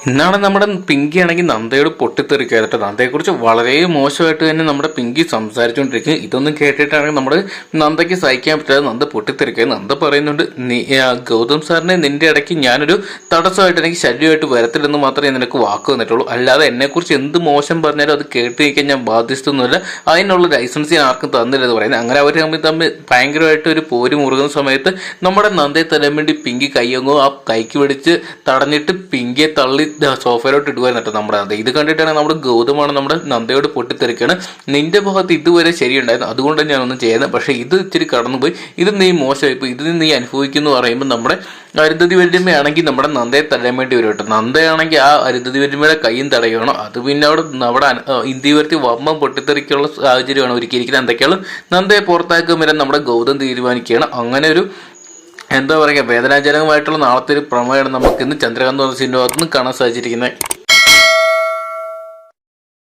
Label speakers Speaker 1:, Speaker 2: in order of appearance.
Speaker 1: ഇന്നാണ് നമ്മുടെ പിങ്കി ആണെങ്കിൽ നന്ദയോട് പൊട്ടിത്തെറിക്കാറുണ്ട് നന്ദയെക്കുറിച്ച് വളരെ മോശമായിട്ട് തന്നെ നമ്മുടെ പിങ്കി സംസാരിച്ചുകൊണ്ടിരിക്കും ഇതൊന്നും കേട്ടിട്ടാണെങ്കിൽ നമ്മുടെ നന്ദയ്ക്ക് സഹിക്കാൻ പറ്റാതെ നന്ദ പൊട്ടിത്തെറിക്കുക നന്ദ പറയുന്നുണ്ട് നീ ഗൗതം സാറിനെ നിന്റെ ഇടയ്ക്ക് ഞാനൊരു തടസ്സമായിട്ട് എനിക്ക് ശല്യമായിട്ട് വരത്തില്ലെന്ന് മാത്രമേ നിനക്ക് വാക്ക് തന്നിട്ടുള്ളൂ. അല്ലാതെ എന്നെക്കുറിച്ച് എന്ത് മോശം പറഞ്ഞാലും അത് കേട്ട് നിൽക്കാൻ ഞാൻ ബാധ്യസ്ഥൊന്നുമില്ല അതിനുള്ള ലൈസൻസ് ഞാൻ ആർക്കും തന്നില്ലെന്ന് പറയുന്നത്. അങ്ങനെ അവർ തമ്മിൽ തമ്മിൽ ഭയങ്കരമായിട്ട് ഒരു പോര് മുറുകുന്ന സമയത്ത് നമ്മുടെ നന്ദയെ തരാൻ വേണ്ടി പിങ്കി കയ്യങ്ങോ ആ കൈക്ക് പിടിച്ച് തടഞ്ഞിട്ട് പിങ്കിയെ തള്ളി സോഫയിലോട്ട് ഇടുവാൻ കേട്ടോ നമ്മുടെ നന്ദ ഇത് കണ്ടിട്ടാണ് നമ്മുടെ ഗൗതമാണ് നമ്മുടെ നന്ദയോട് പൊട്ടിത്തെറിക്കാണ്. നിന്റെ ഭാഗത്ത് ഇതുവരെ ശരിയുണ്ടായിരുന്നു. അതുകൊണ്ട് ഒന്നും ചെയ്യുന്നത് പക്ഷേ ഇത് ഇച്ചിരി കടന്നുപോയി. ഇത് നീ മോശമായിപ്പോയി ഇത് നീ അനുഭവിക്കുന്നു പറയുമ്പോൾ നമ്മുടെ അരുന്ധതി വല്യമ്മയാണെങ്കിൽ നമ്മുടെ നന്ദയെ തടയാൻ വേണ്ടി വരും കേട്ടോ. നന്ദയാണെങ്കിൽ ആ അരുന്ധതി വല്യമ്മയുടെ കൈയും തടയണം അത് പിന്നെ അവിടെ നമ്മുടെ അന- വമ്മ പൊട്ടിത്തെറിക്കുള്ള സാഹചര്യമാണ് ഒരുക്കിയിരിക്കുന്നത്? എന്തൊക്കെയാണ്? നന്ദയെ പുറത്താക്കുമ്പോൾ നമ്മുടെ ഗൗതം തീരുമാനിക്കുകയാണ്. അങ്ങനെ ഒരു എന്താ പറയുക വേദനാജനകമായിട്ടുള്ള നാളത്തെ ഒരു പ്രമേയമാണ് നമുക്ക് ഇന്ന് ചന്ദ്രകാന്ത് എന്ന സിനിമ കാണാൻ സാധിച്ചിരിക്കുന്നത്.